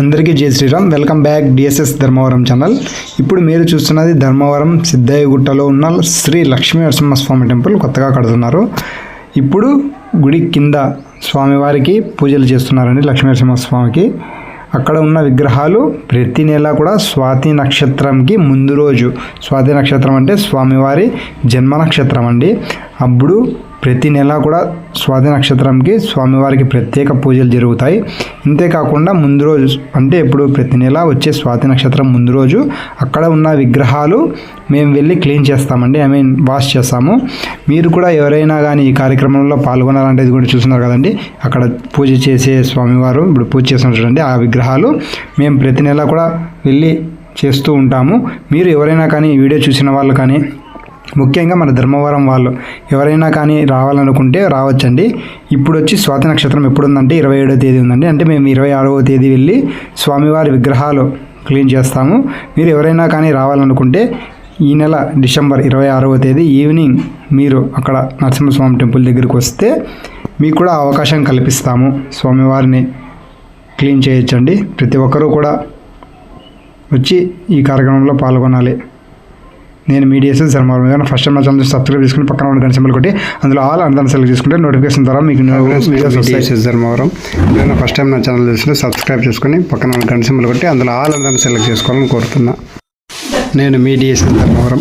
అందరికీ జై Shriram. Welcome back DSS Dharmavaram channel. ఇప్పుడు మీరు చూస్తున్నది ధర్మవరం సిద్ధయ్యగుట్టలో ఉన్న శ్రీ లక్ష్మీ నరసింహస్వామి టెంపుల్ కొత్తగా కడుతున్నారు. ఇప్పుడు గుడి కింద స్వామివారికి పూజలు చేస్తున్నారండి లక్ష్మీ నరసింహస్వామికి. అక్కడ ఉన్న విగ్రహాలు ప్రతి నెల కూడా స్వాతి నక్షత్రంకి ముందు రోజు. స్వాతి నక్షత్రం అంటే స్వామివారి జన్మ నక్షత్రం అండి. అప్పుడు ప్రతి నెల కూడా స్వాతి నక్షత్రంకి స్వామివారికి ప్రత్యేక పూజలు జరుగుతాయి. ఇంతేకాకుండా ముందు రోజు అంటే ఇప్పుడు ప్రతి నెల వచ్చే స్వాతి నక్షత్రం ముందు రోజు అక్కడ ఉన్న విగ్రహాలు మేము వెళ్ళి క్లీన్ చేస్తామండి. ఐ మీన్ వాష్ చేస్తాము. మీరు కూడా ఎవరైనా కానీ ఈ కార్యక్రమంలో పాల్గొనాలంటే ఇది కూడా చూస్తున్నారు కదండి. అక్కడ పూజ చేసే స్వామివారు ఇప్పుడు పూజ చేస్తున్నారు చూడండి. ఆ విగ్రహాలు మేము ప్రతి నెల కూడా వెళ్ళి చేస్తూ ఉంటాము. మీరు ఎవరైనా కానీ వీడియో చూసిన వాళ్ళు కానీ ముఖ్యంగా మన ధర్మవరం వాళ్ళు ఎవరైనా కానీ రావాలనుకుంటే రావచ్చండి. ఇప్పుడు వచ్చి స్వాతి నక్షత్రం ఎప్పుడు ఉందంటే ఇరవై ఏడో తేదీ ఉందండి. అంటే మేము ఇరవై ఆరవ తేదీ వెళ్ళి స్వామివారి విగ్రహాలు క్లీన్ చేస్తాము. మీరు ఎవరైనా కానీ రావాలనుకుంటే ఈ నెల డిసెంబర్ ఇరవై ఆరవ తేదీ ఈవినింగ్ మీరు అక్కడ నరసింహస్వామి టెంపుల్ దగ్గరికి వస్తే మీకు కూడా అవకాశం కల్పిస్తాము. స్వామివారిని క్లీన్ చేయొచ్చండి. ప్రతి ఒక్కరూ కూడా వచ్చి ఈ కార్యక్రమంలో పాల్గొనాలి. నేను మీడియాస్ ధర్మవరం ఏదైనా ఫస్ట్ టైం నా ఛానల్ సబ్స్క్రైబ్ చేసుకుని పక్కన ఉన్న గంట సింబల్ కొట్టి అందులో ఆల్ అందరం సెలెక్ట్ చేసుకుంటే నోటిఫికేషన్ ద్వారా మీకు వీడియోస్ డిఎస్ఎస్ ధర్మవరం నేను ఫస్ట్ టైం నా ఛానల్ చూసిన సబ్స్క్రైబ్ చేసుకుని పక్కన ఉన్న గంట సింబల్ కొట్టి అందులో ఆల్ అందరిని సెలెక్ట్ చేసుకోవాలని కోరుతున్నా. నేను మీ డిఎస్ఎస్ ధర్మవరం